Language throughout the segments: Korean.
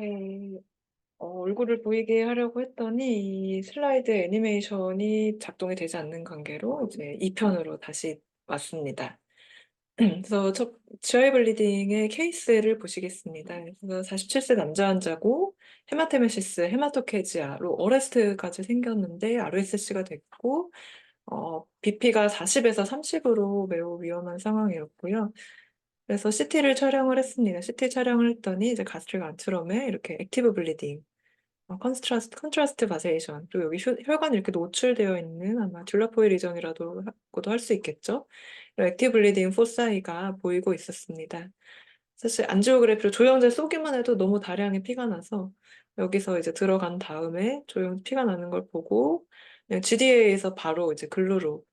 네. 어, 얼굴을 보이게 하려고 했더니 이 슬라이드 애니메이션이 작동이 되지 않는 관계로 이제 2 편으로 다시 왔습니다. 그래서 첫 GI 블리딩의 케이스를 보시겠습니다. 그래서 47세 남자 환자고 헤마테메시스, 헤마토케지아로 어레스트까지 생겼는데 RSC가 됐고 어, BP가 40에서 30으로 매우 위험한 상황이었고요. 그래서 CT를 촬영을 했습니다. CT 촬영을 했더니 이제 가스트릭 안트럼에 이렇게 액티브 블리딩, 어, 컨트라스트, 컨트라스트 바세이션, 또 여기 혈, 혈관이 이렇게 노출되어 있는 아마 듀라포일 리전이라도 고도 할 수 있겠죠. 액티브 블리딩 포사이가 보이고 있었습니다. 사실 안지오그래피로 조영제 쏘기만 해도 너무 다량의 피가 나서 여기서 이제 들어간 다음에 조영 피가 나는 걸 보고 GDA에서 바로 이제 글루로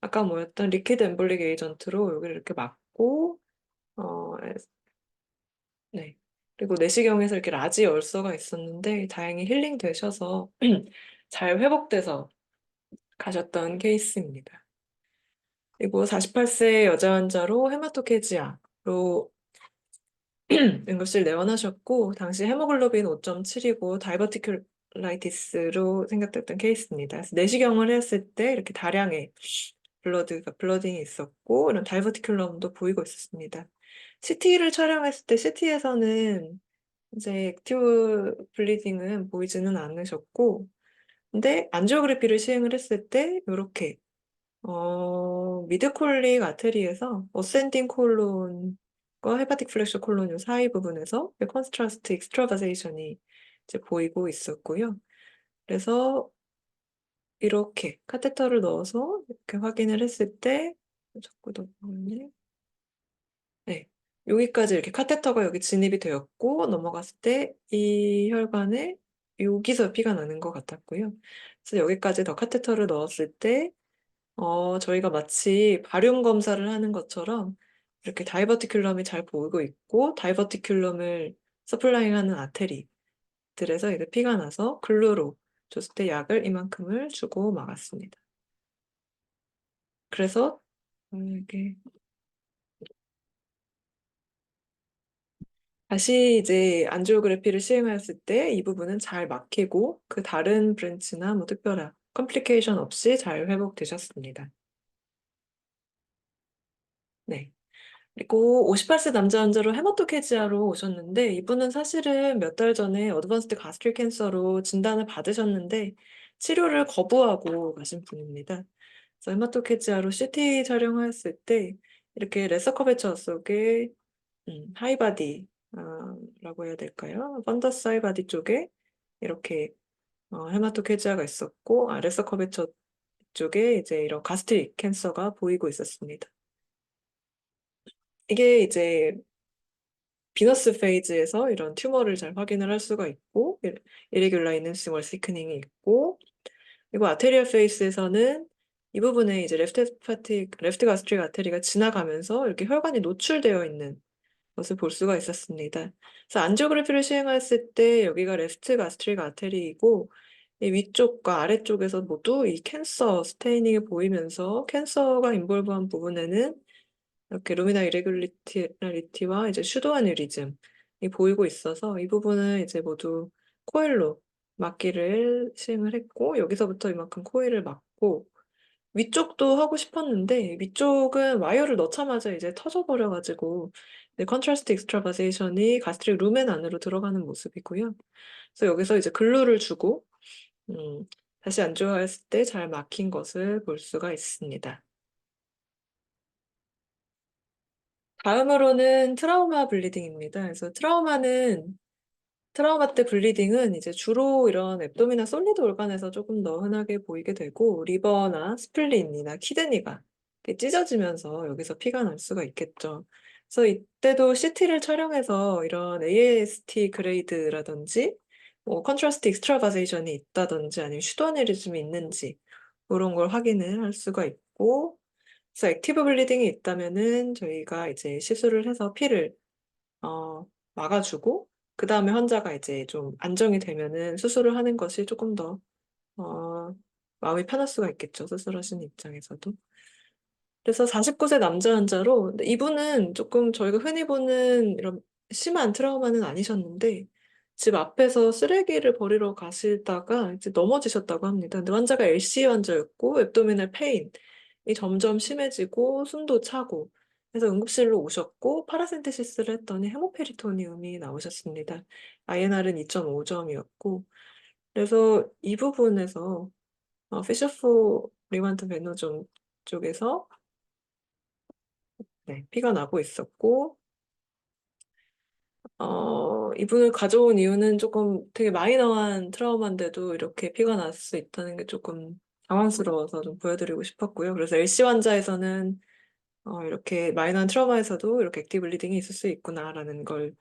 아까 뭐였던 리퀴드 엠볼릭 에이전트로 여기를 이렇게 막고 어, 네. 그리고 내시경에서 이렇게 라지 얼서가 있었는데 다행히 힐링 되셔서 잘 회복돼서 가셨던 케이스입니다. 그리고 48세 여자 환자로 헤마토케지아로 응급실 내원하셨고 당시 헤모글로빈 5.7이고 다이버티큘라이티스로 생각됐던 케이스입니다. 그래서 내시경을 했을 때 이렇게 다량의 블러드가 블러딩이 있었고 이런 다이버티큘럼도 보이고 있었습니다. CT를 촬영했을 때 CT에서는 이제 액티브 블리딩은 보이지는 않으셨고 근데 안지오그래피를 시행을 했을 때 이렇게 어, 미드콜릭 아테리에서 어센딩 콜론과 헤파틱 플렉셔 콜론 요 사이 부분에서 컨스트라스트 익스트라바세이션이 이제 보이고 있었고요. 그래서 이렇게 카테터를 넣어서 이렇게 확인을 했을 때 자꾸 넘어가네. 네. 여기까지 이렇게 카테터가 여기 진입이 되었고 넘어갔을 때 이 혈관에 여기서 피가 나는 것 같았고요. 그래서 여기까지 더 카테터를 넣었을 때 어, 저희가 마치 발용 검사를 하는 것처럼 이렇게 다이버티큘럼이 잘 보이고 있고 다이버티큘럼을 서플라잉하는 아테리들에서 이제 피가 나서 글루로 줬을 때 약을 이만큼을 주고 막았습니다. 그래서 어, 이게 다시 이제 안지오그래피를 시행하였을 때 이 부분은 잘 막히고 그 다른 브랜치나 뭐 특별한 컴플리케이션 없이 잘 회복되셨습니다. 네. 그리고 58세 남자 환자로 헤마토케지아로 오셨는데 이분은 사실은 몇 달 전에 어드밴스드 가스트릭 캔서로 진단을 받으셨는데 치료를 거부하고 가신 분입니다. 그래서 헤마토케지아로 CT 촬영하였을 때 이렇게 레서커베처 속에 음, 하이바디 아, 라고 해야 될까요? 펀더스 하이바디 쪽에 이렇게 어, 헤마토케지아가 있었고 아, 레서커베처 쪽에 이제 이런 가스트릭 캔서가 보이고 있었습니다. 이게 이제 비너스 페이즈에서 이런 튜머를 잘 확인을 할 수가 있고 이레귤라 스몰 시크닝이 있고 그리고 아테리얼 페이스에서는 이 부분에 이제 레프트 헤파틱 레프트 가스트릭 아테리가 지나가면서 이렇게 혈관이 노출되어 있는 것을 볼 수가 있었습니다. 그래서 안지오그래피를 시행했을 때 여기가 레프트 가스트릭 아테리이고 이 위쪽과 아래쪽에서 모두 이 캔서 스테이닝이 보이면서 캔서가 인볼브한 부분에는 이렇게 루미나 이레귤리티와 이제 슈도 아뉴리즘이 보이고 있어서 이 부분은 이제 모두 코일로 막기를 시행을 했고 여기서부터 이만큼 코일을 막고 위쪽도 하고 싶었는데 위쪽은 와이어를 넣자마자 이제 터져버려가지고 컨트라스트 익스트라바세이션이 가스트릭 루멘 안으로 들어가는 모습이고요. 그래서 여기서 이제 글루를 주고 음, 다시 안주했을 때 잘 막힌 것을 볼 수가 있습니다. 다음으로는 트라우마 블리딩입니다. 그래서 트라우마는 트라우마 때 블리딩은 이제 주로 이런 앱도미나 솔리드 올간에서 조금 더 흔하게 보이게 되고 리버나 스플린이나 키드니가 찢어지면서 여기서 피가 날 수가 있겠죠. 그래서 이때도 CT를 촬영해서 이런 AST 그레이드라든지 뭐 컨트라스트 익스트라바세이션이 있다든지 아니면 슈도아네리즘이 있는지 그런 걸 확인을 할 수가 있고 그래서 액티브 블리딩이 있다면은 저희가 이제 시술을 해서 피를 어, 막아주고 그 다음에 환자가 이제 좀 안정이 되면은 수술을 하는 것이 조금 더 어, 마음이 편할 수가 있겠죠 수술하시는 입장에서도. 그래서 49세 남자 환자로 근데 이분은 조금 저희가 흔히 보는 이런 심한 트라우마는 아니셨는데 집 앞에서 쓰레기를 버리러 가시다가 이제 넘어지셨다고 합니다. 근데 환자가 LC 환자였고 앱도미널 페인이 점점 심해지고 숨도 차고 그래서 응급실로 오셨고 파라센테시스를 했더니 헤모페리토니움이 나오셨습니다. INR은 2.5점이었고 그래서 이 부분에서 어, 피셔포 리만트 베노좀 쪽에서 네, 피가 나고 있었고 어, 이분을 가져온 이유는 조금 되게 마이너한 트라우마인데도 이렇게 피가 날 수 있다는 게 조금 당황스러워서 좀 보여드리고 싶었고요. 그래서 LC 환자에서는 어, 이렇게 마이너한 트라우마에서도 이렇게 액티브 블리딩이 있을 수 있구나라는 걸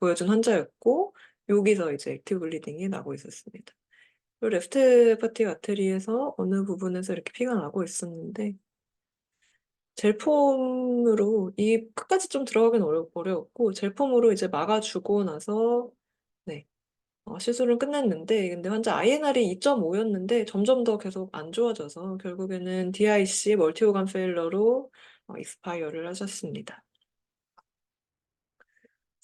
보여준 환자였고 여기서 이제 액티브 블리딩이 나고 있었습니다. 그리고 레프트 파티 아테리에서 어느 부분에서 이렇게 피가 나고 있었는데 젤폼으로 이 끝까지 좀 들어가긴 어려, 어려웠고 젤폼으로 이제 막아주고 나서 네 어, 시술은 끝났는데 근데 환자 INR이 2.5였는데 점점 더 계속 안 좋아져서 결국에는 DIC 멀티오간 페일러로 어, 익스파이어를 하셨습니다.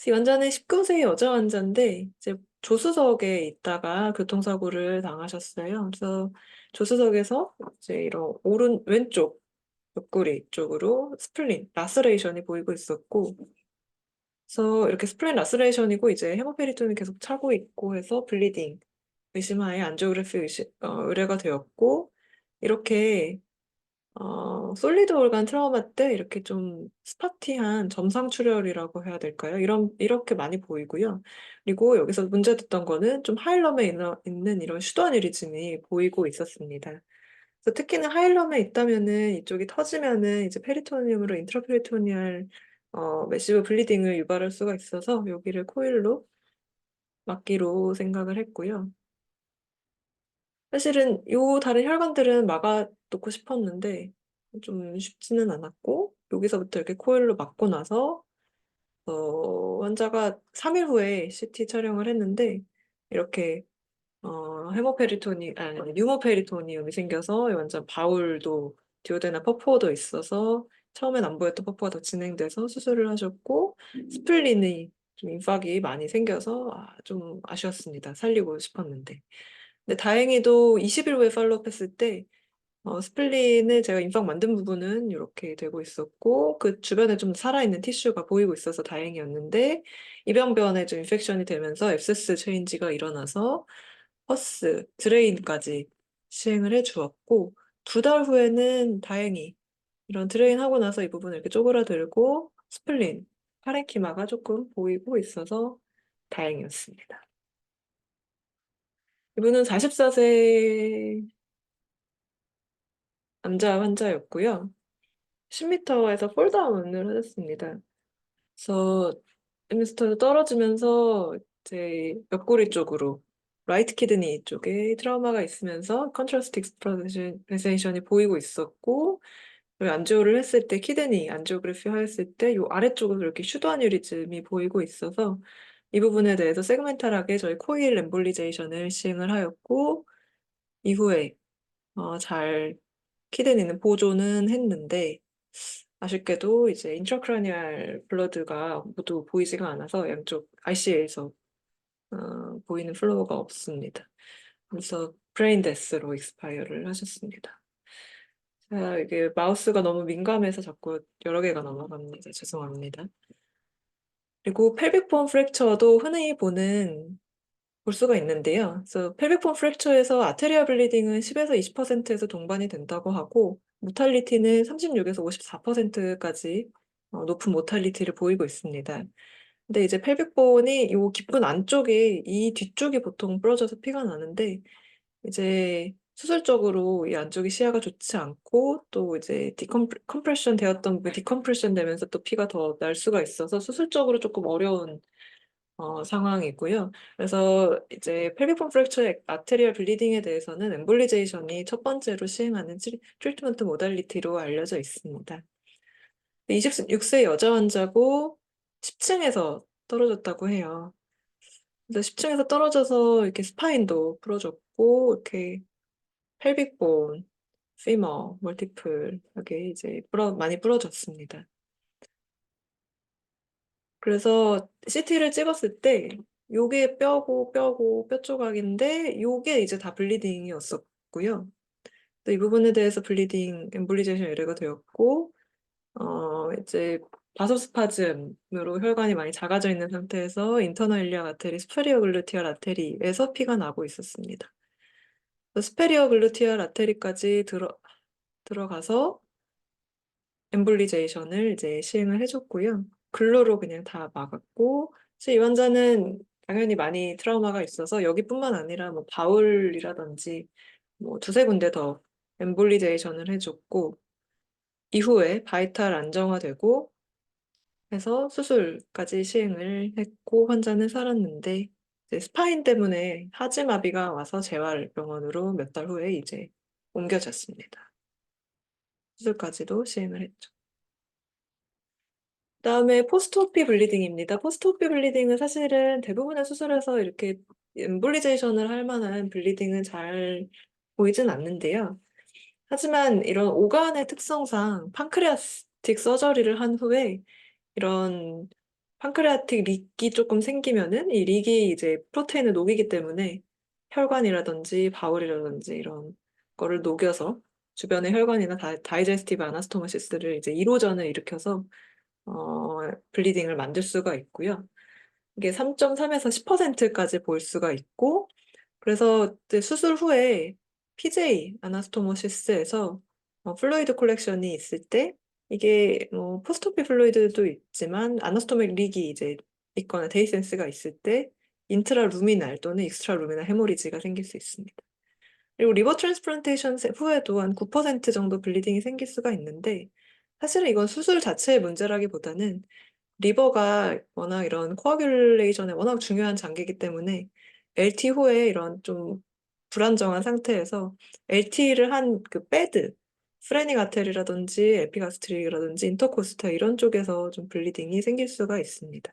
이 환자는 19세 여자 환자인데 이제 조수석에 있다가 교통사고를 당하셨어요. 그래서 조수석에서 이제 이런 오른 왼쪽 옆구리 쪽으로 스플린 라스레이션이 보이고 있었고 그래서 이렇게 스플린 라스레이션이고 이제 헤모페리톤이 계속 차고 있고 해서 블리딩 의심하에 안지오그래피 의심, 어, 의뢰가 되었고 이렇게 어, 솔리드 올간 트라우마 때 이렇게 좀 스파티한 점상 출혈이라고 해야 될까요? 이런 이렇게 많이 보이고요. 그리고 여기서 문제됐던 거는 좀 하일럼에 있는, 이런 슈도아뉴리즘이 보이고 있었습니다. 그래서 특히나 하일럼에 있다면은 이쪽이 터지면은 이제 페리토니움으로 인트라페리토니얼 어, 매시브 블리딩을 유발할 수가 있어서 여기를 코일로 막기로 생각을 했고요. 사실은 요 다른 혈관들은 막아놓고 싶었는데 좀 쉽지는 않았고 여기서부터 이렇게 코일로 막고 나서 어, 환자가 3일 후에 CT 촬영을 했는데 이렇게 어, 헤모페리토니 아니 뉴모페리토니움이 생겨서 완전 바울도 디오데나 퍼포도 있어서 처음엔 안 보였던 퍼포가 더 진행돼서 수술을 하셨고 스플린이 좀 인팍이 많이 생겨서 아, 좀 아쉬웠습니다. 살리고 싶었는데. 근데 다행히도 20일 후에 팔로업 했을 때 어, 스플린을 제가 인팍 만든 부분은 이렇게 되고 있었고 그 주변에 좀 살아있는 티슈가 보이고 있어서 다행이었는데 입양변에 좀 인펙션이 되면서 앱세스 체인지가 일어나서 퍼스, 드레인까지 시행을 해 주었고 두달 후에는 다행히 이런 드레인 하고 나서 이 부분을 이렇게 쪼그라들고 스플린, 파렌키마가 조금 보이고 있어서 다행이었습니다. 이분은 44세 남자 환자였고요. 10m에서 폴다운을 하셨습니다. 그래서 엠스턴이 떨어지면서 제 옆구리 쪽으로 라이트 키드니 쪽에 트라우마가 있으면서 컨트라스트 익스프레션이 보이고 있었고 안지오를 했을 때 키드니 안지오그래피 하였을 때 이 아래쪽으로 이렇게 슈도 아뉴리즘이 보이고 있어서 이 부분에 대해서 세그멘탈하게 저희 코일 엠볼리제이션을 시행을 하였고 이후에 어, 잘 키드니는 보존은 했는데 아쉽게도 이제 인트라크라니얼 블러드가 모두 보이지가 않아서 양쪽 IC에서 어, 보이는 플로우가 없습니다. 그래서 브레인 데스로 익스파이어를 하셨습니다. 자, 이게 마우스가 너무 민감해서 자꾸 여러 개가 넘어갑니다. 죄송합니다. 그리고 펠빅본 프랙처도 흔히 보는 볼 수가 있는데요. 그래서 펠빅본 프랙처에서 아테리아 블리딩은 10에서 20%에서 동반이 된다고 하고 모탈리티는 36에서 54%까지 어, 높은 모탈리티를 보이고 있습니다. 근데 이제 펠빅본이 이 깊은 안쪽에 이 뒤쪽이 보통 부러져서 피가 나는데 이제 수술적으로 이 안쪽이 시야가 좋지 않고 또 이제 디컴프레션 되었던 부분 디컴프레션 되면서 또 피가 더 날 수가 있어서 수술적으로 조금 어려운 어, 상황이고요. 그래서 이제 펠비폰 프랙처 아테리얼 블리딩에 대해서는 엠볼리제이션이 첫 번째로 시행하는 트리, 트리트먼트 모달리티로 알려져 있습니다. 26세 여자 환자고 10층에서 떨어졌다고 해요. 그래서 10층에서 떨어져서 이렇게 스파인도 부러졌고 이렇게 펠빅본, 피머, 멀티플하게 이제 부러, 많이 부러졌습니다. 그래서 CT를 찍었을 때 요게 뼈고 뼈고 뼈 조각인데 요게 이제 다 블리딩이었었고요. 또 이 부분에 대해서 블리딩, 엠볼리제이션 의뢰가 되었고 어 이제 바소스파즘으로 혈관이 많이 작아져 있는 상태에서 인터널 일리악 아테리, 스페리어 글루티얼 아테리에서 피가 나고 있었습니다. 스페리어 글루티얼 아테리까지 들어 들어가서 엠볼리제이션을 이제 시행을 해줬고요. 글로로 그냥 다 막았고, 그래서 이 환자는 당연히 많이 트라우마가 있어서 여기뿐만 아니라 뭐 바울이라든지 뭐 두세 군데 더 엠볼리제이션을 해줬고, 이후에 바이탈 안정화되고 해서 수술까지 시행을 했고 환자는 살았는데 이제 스파인 때문에 하지마비가 와서 재활병원으로 몇 달 후에 이제 옮겨졌습니다. 수술까지도 시행을 했죠. 그다음에 포스트오피 블리딩입니다. 포스트오피 블리딩은 사실은 대부분의 수술에서 이렇게 엠볼리제이션을 할 만한 블리딩은 잘 보이진 않는데요. 하지만 이런 오간의 특성상 판크레아틱 서저리를 한 후에 이런 판크레아틱 릭이 조금 생기면은 이 릭이 이제 프로테인을 녹이기 때문에 혈관이라든지 바울이라든지 이런 거를 녹여서 주변의 혈관이나 다, 다이제스티브 아나스토모시스를 이제 1호전을 일으켜서 어, 블리딩을 만들 수가 있고요. 이게 3.3에서 10%까지 볼 수가 있고, 그래서 이제 수술 후에 PJ 아나스토모시스에서 어, 플루이드 콜렉션이 있을 때 이게 뭐 포스토피 플루이드도 있지만 아나스토믹 릭이 이제 있거나 데이센스가 있을 때 인트라 루미날 또는 익스트라 루미날 헤모리지가 생길 수 있습니다. 그리고 리버 트랜스플란테이션 후에도 한 9% 정도 블리딩이 생길 수가 있는데 사실은 이건 수술 자체의 문제라기보다는 리버가 워낙 이런 코아귤레이션에 워낙 중요한 장기이기 때문에 LT 후에 이런 좀 불안정한 상태에서 LT를 한그 패드, 프레닝 아테리라든지 에피가스트릭이라든지 인터코스타 이런 쪽에서 좀 블리딩이 생길 수가 있습니다.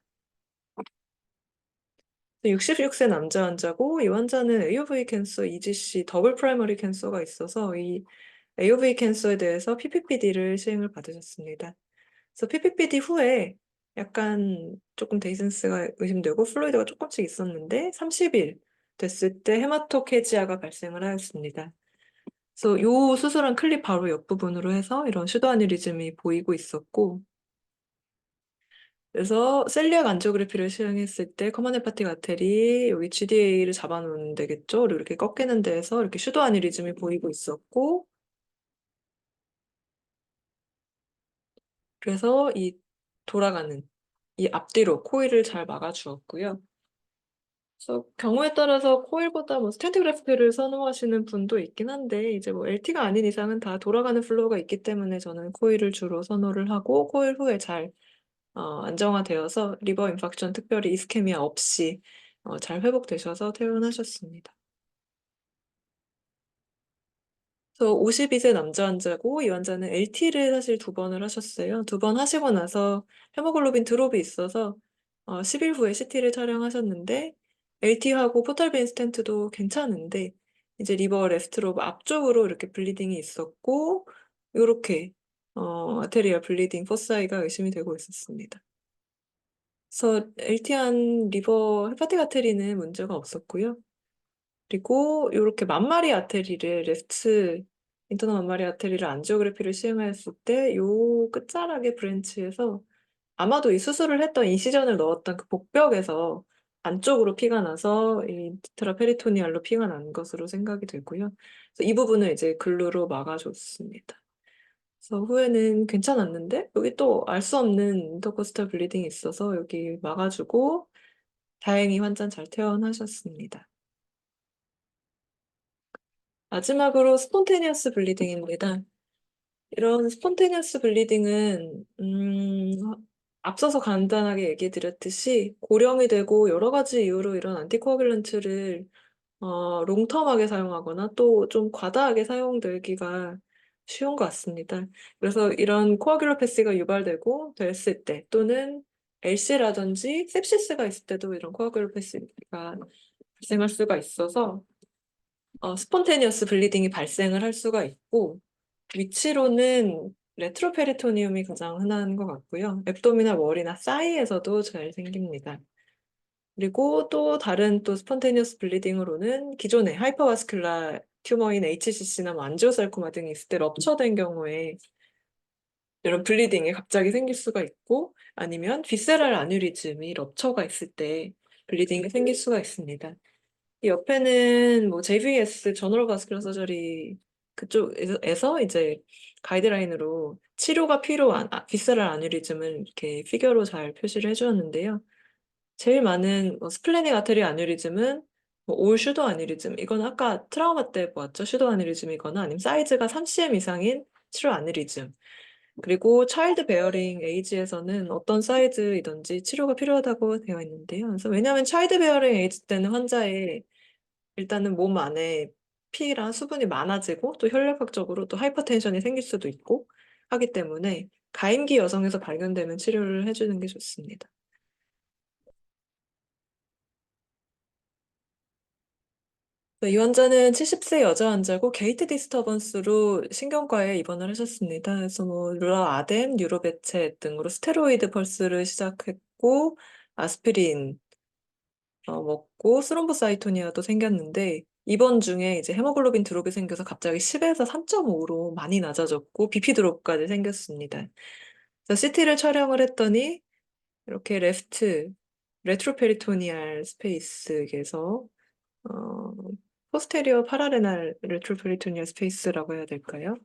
66세 남자 환자고 이 환자는 AOV 캔서 EGC 더블 프라이머리 캔서가 있어서 이 AOV 캔서에 대해서 PPPD를 시행을 받으셨습니다. 그래서 PPPD 후에 약간 조금 데이센스가 의심되고 플루이드가 조금씩 있었는데 30일 됐을 때 헤마토케지아가 발생을 하였습니다. 그래서 이 수술한 클립 바로 옆부분으로 해서 이런 슈도 아니리즘이 보이고 있었고 그래서 셀리악 안지오그래피를 시행했을 때 커먼 헤파틱 아테리 여기 GDA를 잡아놓는 데겠죠. 그리고 이렇게 꺾이는 데에서 이렇게 슈도 아니리즘이 보이고 있었고 그래서 이 돌아가는 이 앞뒤로 코일을 잘 막아주었고요. 그래서 경우에 따라서 코일보다 뭐 스탠트 그래프트를 선호하시는 분도 있긴 한데 이제 뭐 LT가 아닌 이상은 다 돌아가는 플로우가 있기 때문에 저는 코일을 주로 선호를 하고 코일 후에 잘 어, 안정화되어서 리버 인팍션 특별히 이스케미아 없이 어, 잘 회복되셔서 퇴원하셨습니다. 그래서 52세 남자 환자고 이 환자는 LT를 사실 두 번을 하셨어요. 두 번 하시고 나서 헤모글로빈 드롭이 있어서 어, 10일 후에 CT를 촬영하셨는데 LT하고 포탈빈 스텐트도 괜찮은데 이제 리버 레프트로 앞쪽으로 이렇게 블리딩이 있었고 이렇게 어, 아테리아 블리딩 포사이가 의심이 되고 있었습니다. 그래서 LT한 리버 헤파틱 아테리는 문제가 없었고요. 그리고 이렇게 만마리 아테리를 레프트 인터널 만마리 아테리를 안지오그래피를 시행했을 때 요 끝자락의 브랜치에서 아마도 이 수술을 했던 이시전을 넣었던 그 복벽에서 안쪽으로 피가 나서 이 트라페리토니알로 피가 난 것으로 생각이 되고요. 그래서 이 부분을 이제 글루로 막아줬습니다. 그래서 후에는 괜찮았는데 여기 또 알 수 없는 인터코스탈 블리딩이 있어서 여기 막아주고 다행히 환자는 잘 퇴원하셨습니다. 마지막으로 스폰테니어스 블리딩입니다. 이런 스폰테니어스 블리딩은 음, 앞서서 간단하게 얘기해 드렸듯이 고령이 되고 여러 가지 이유로 이런 안티코아귤런트를 어, 롱텀하게 사용하거나 또 좀 과다하게 사용되기가 쉬운 것 같습니다. 그래서 이런 코아귤로패시가 유발되고 됐을 때 또는 LC라든지 셉시스가 있을 때도 이런 코아귤로패시가 발생할 수가 있어서 어, 스폰테니어스 블리딩이 발생을 할 수가 있고 위치로는 레트로페리토니움이 가장 흔한 것 같고요. 앱도미널 월이나 사이에서도 잘 생깁니다. 그리고 또 다른 또 스폰테니어스 블리딩으로는 기존에 하이퍼바스큘라 튜머인 HCC나 뭐 안지오살코마 등이 있을 때 럽처된 경우에 이런 블리딩이 갑자기 생길 수가 있고 아니면 비세랄 아뉴리즘이 럽처가 있을 때 블리딩이 생길 수가 있습니다. 이 옆에는 뭐 JVS 저널 바스큘러 서저리 그쪽에서 이제 가이드라인으로 치료가 필요한 아, 비세랄 아뉴리즘을 이렇게 피겨로 잘 표시를 해주었는데요. 제일 많은 뭐 스플래닉 아테리 아뉴리즘은 뭐올 슈도 아뉴리즘 이건 아까 트라우마 때 보았죠 슈도 아뉴리즘이거나 아니면 사이즈가 3cm 이상인 치료 아뉴리즘 그리고 차일드 베어링 에이지에서는 어떤 사이즈이든지 치료가 필요하다고 되어 있는데요. 그래서 왜냐하면 차일드 베어링 에이지 때는 환자의 일단은 몸 안에 피랑 수분이 많아지고 또 혈액학적으로 또 하이퍼텐션이 생길 수도 있고 하기 때문에 가임기 여성에서 발견되면 치료를 해주는 게 좋습니다. 이 환자는 70세 여자 환자고 게이트 디스터번스로 신경과에 입원을 하셨습니다. 그래서 뭐 루라 아덴, 뉴로베체 등으로 스테로이드 펄스를 시작했고 아스피린 어, 먹고 스롬보사이토니아도 생겼는데 입원 중에 이제 헤모글로빈 드롭이 생겨서 갑자기 10에서 3.5로 많이 낮아졌고 BP 드롭까지 생겼습니다. 그래서 CT를 촬영을 했더니 이렇게 레프트 레트로페리토니알 스페이스에서 어, 포스테리어 파라레날 레트로페리토니얼 스페이스라고 해야 될까요?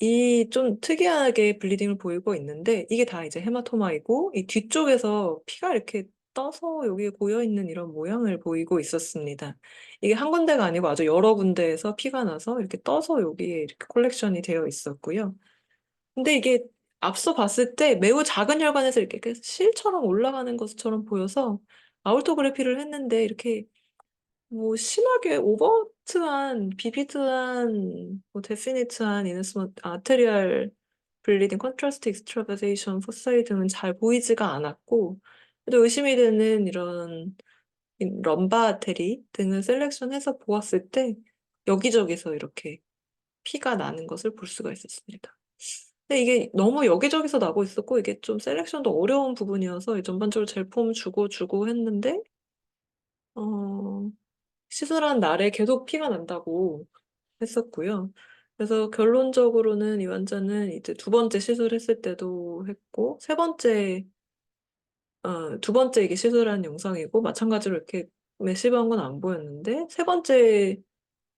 이 좀 특이하게 블리딩을 보이고 있는데 이게 다 이제 헤마토마이고 이 뒤쪽에서 피가 이렇게 떠서 여기에 고여 있는 이런 모양을 보이고 있었습니다. 이게 한 군데가 아니고 아주 여러 군데에서 피가 나서 이렇게 떠서 여기에 이렇게 콜렉션이 되어 있었고요. 근데 이게 앞서 봤을 때 매우 작은 혈관에서 이렇게 실처럼 올라가는 것처럼 보여서 아울토그래피를 했는데 이렇게 뭐 심하게 오버트한 비비드한 뭐 데피니트한 이너스먼 아테리얼 블리딩 컨트라스트 익스트라바세이션 포사이 등은 잘 보이지가 않았고 또 의심이 되는 이런 럼바 아테리 등을 셀렉션해서 보았을 때 여기저기서 이렇게 피가 나는 것을 볼 수가 있었습니다. 근데 이게 너무 여기저기서 나고 있었고 이게 좀 셀렉션도 어려운 부분이어서 전반적으로 젤폼 주고 주고 했는데 어 시술한 날에 계속 피가 난다고 했었고요. 그래서 결론적으로는 이 환자는 이제 두 번째 시술했을 때도 했고 세 번째 어, 두 번째 이게 시술한 영상이고 마찬가지로 이렇게 메시브한 건 안 보였는데 세 번째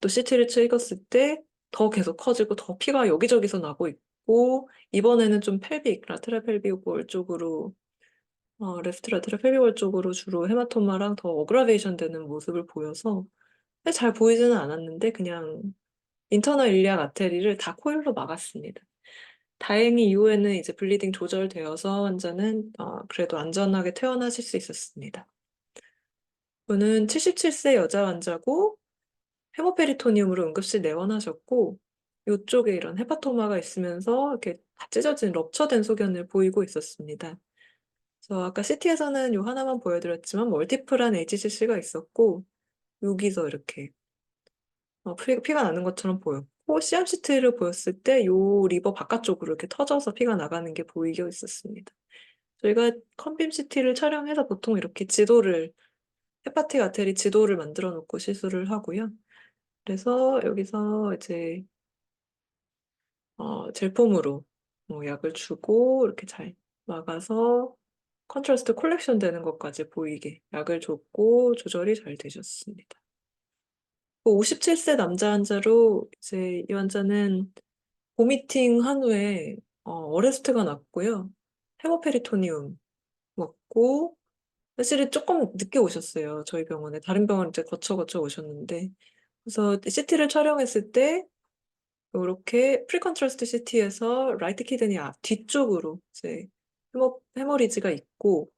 또 CT를 찍었을 때 더 계속 커지고 더 피가 여기저기서 나고 있고 이번에는 좀 펠빅, 월 쪽으로 어, 레프트 펠빅월 쪽으로 주로 헤마토마랑 더 어그라베이션 되는 모습을 보여서 잘 보이지는 않았는데 그냥 인터널 일리악 아테리를 다 코일로 막았습니다. 다행히 이후에는 이제 블리딩 조절되어서 환자는 어, 그래도 안전하게 퇴원하실 수 있었습니다. 이분은 77세 여자 환자고 헤모페리토니움으로 응급실 내원하셨고 이쪽에 이런 헤파토마가 있으면서 이렇게 다 찢어진 럽처된 소견을 보이고 있었습니다. 그래서 아까 CT에서는 요 하나만 보여드렸지만 멀티플한 HCC가 있었고 여기서 이렇게 어, 피, 피가 나는 것처럼 보였고 CMCT를 보였을 때 요 리버 바깥쪽으로 이렇게 터져서 피가 나가는 게 보이고 있었습니다. 저희가 컨빔 CT를 촬영해서 보통 이렇게 지도를 헤파틱 아테리 지도를 만들어 놓고 시술을 하고요. 그래서 여기서 이제 어, 젤폼으로 뭐 약을 주고 이렇게 잘 막아서 컨트라스트 콜렉션 되는 것까지 보이게 약을 줬고 조절이 잘 되셨습니다. 57세 남자 환자로 이제 이 환자는 보미팅 한 후에 어, 어레스트가 났고요. 헤모페리토니움 먹고 사실은 조금 늦게 오셨어요. 저희 병원에 다른 병원 이제 거쳐 거쳐 오셨는데 그래서 CT를 촬영했을 때 이렇게 프리컨트라스트 CT에서 라이트 키드니 앞 뒤쪽으로 이제 헤모 헤머리지가 있고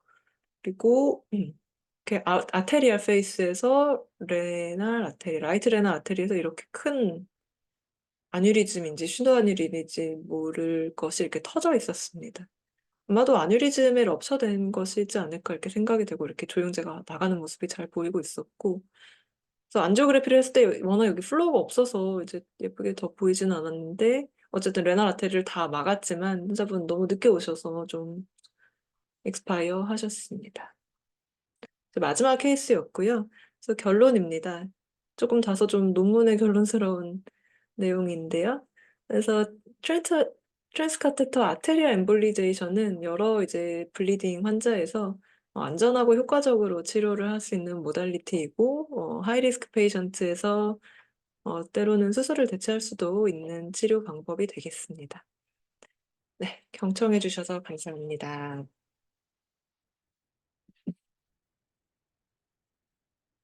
그리고 음, 이렇게 아, 아테리얼 페이스에서 레날 아테리, 라이트 레날 아테리에서 이렇게 큰 아뉴리즘인지 슈도 아뉴리즘인지 모를 것이 이렇게 터져 있었습니다. 아마도 아뉴리즘에 럽처된 것이지 않을까 이렇게 생각이 되고 이렇게 조영제가 나가는 모습이 잘 보이고 있었고 그래서 안지오그래피를 했을 때 워낙 여기 플로우가 없어서 이제 예쁘게 더 보이지는 않았는데 어쨌든 레날 아테리를 다 막았지만 환자분 너무 늦게 오셔서 좀 엑스파이어 하셨습니다. 마지막 케이스였고요. 그래서 결론입니다. 조금 다소 좀 논문의 결론스러운 내용인데요. 그래서 트랜스, 트랜스카테터 아테리아 엠볼리제이션은 여러 이제 블리딩 환자에서 어, 안전하고 효과적으로 치료를 할 수 있는 모달리티이고 어, 하이리스크 페이션트에서 어, 때로는 수술을 대체할 수도 있는 치료 방법이 되겠습니다. 네, 경청해 주셔서 감사합니다.